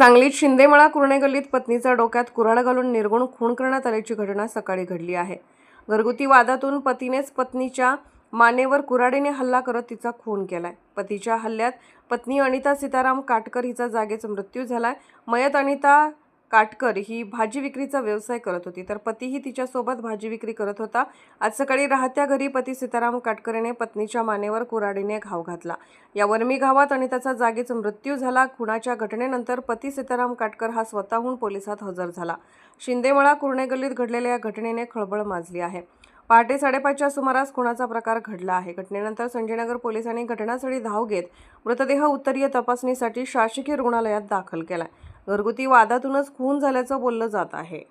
सांगलीत शिंदेमळा कुरणे गल्लीत पत्नीचा डोक्यात कुऱ्हाड घालून निर्गुण खून करण्यात आल्याची घटना सकाळी घडली आहे. घरगुती वादातून पतीनेच पत्नीच्या मानेवर कुऱ्हाडीने हल्ला करत तिचा खून केलाय. पतीच्या हल्ल्यात पत्नी अनिता सीताराम काटकर हिचा जागेच मृत्यू झालाय. मयत अनिता काटकर ही भाजी विक्रीचा व्यवसाय करत होती. तर पतीही तिच्यासोबत भाजी विक्री करत होता. आज सकाळी राहत्या घरी पती सीताराम काटकर याने पत्नीच्या मानेवर कुऱ्हाडीने घाव घातला. या वर्मी घावात त्याचा जागीच मृत्यू झाला. खुनाच्या घटनेनंतर पती सीताराम काटकर हा स्वतःहून पोलिसात हजर झाला. शिंदेमळा कुर्णे गल्लीत घडलेल्या या घटनेने खळबळ माजली आहे. पहाटे साडेपाचच्या सुमारास खुणाचा प्रकार घडला आहे. घटनेनंतर संजयनगर पोलिसांनी घटनास्थळी धाव घेत मृतदेह उत्तरीय तपासणीसाठी शासकीय रुग्णालयात दाखल केला घरगुती वादातूनच खून झाल्याचं बोललं जात आहे.